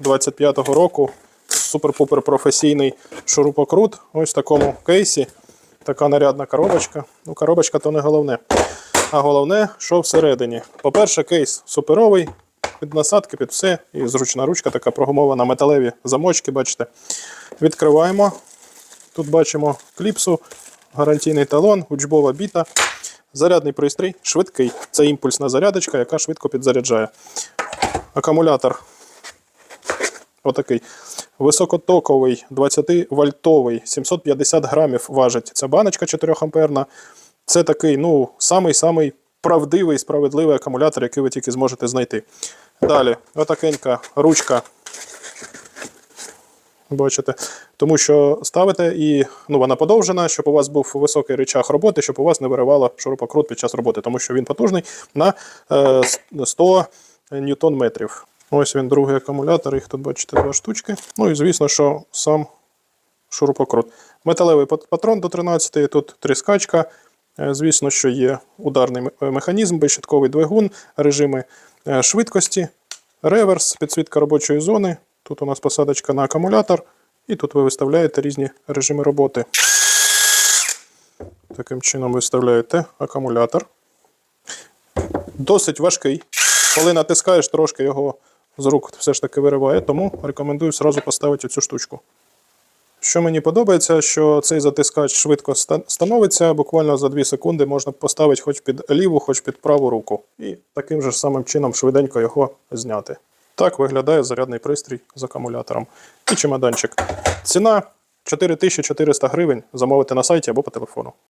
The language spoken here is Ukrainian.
25-го року. Супер-пупер професійний шурупокрут. Ось в такому кейсі. Така нарядна коробочка. Ну, коробочка то не головне. А головне, що всередині. По-перше, кейс суперовий, під насадки, під все. І зручна ручка така прогумована, металеві замочки, бачите. Відкриваємо. Тут бачимо кліпсу, гарантійний талон, учбова біта. Зарядний пристрій, швидкий. Це імпульсна зарядочка, яка швидко підзаряджає. Акумулятор отакий. Високотоковий 20-вольтовий, 750 грамів важить. Ця баночка 4 амперна. Це такий, ну, самий-самий правдивий, справедливий акумулятор, який ви тільки зможете знайти. Далі, отакенька ручка. Бачите, тому що ставите і ну, вона подовжена, щоб у вас був високий речах роботи, щоб у вас не виривало шурупокрут під час роботи, тому що він потужний на е, 100 ньютон метрів. Ось він другий акумулятор, їх тут бачите два штучки. Ну і звісно, що сам шурупокрут. Металевий патрон до 13, тут тріскачка. Е, Звісно, що є ударний механізм, безщитковий двигун, режими е, швидкості, реверс, підсвітка робочої зони. Тут у нас посадочка на акумулятор, і тут ви виставляєте різні режими роботи. Таким чином виставляєте акумулятор. Досить важкий. Коли натискаєш, трошки його з рук все ж таки вириває, тому рекомендую зразу поставити цю штучку. Що мені подобається, що цей затискач швидко становиться, буквально за 2 секунди можна поставити хоч під ліву, хоч під праву руку. І таким же самим чином швиденько його зняти. Так виглядає зарядний пристрій з акумулятором. І чемоданчик. Ціна 4400 гривень замовити на сайті або по телефону.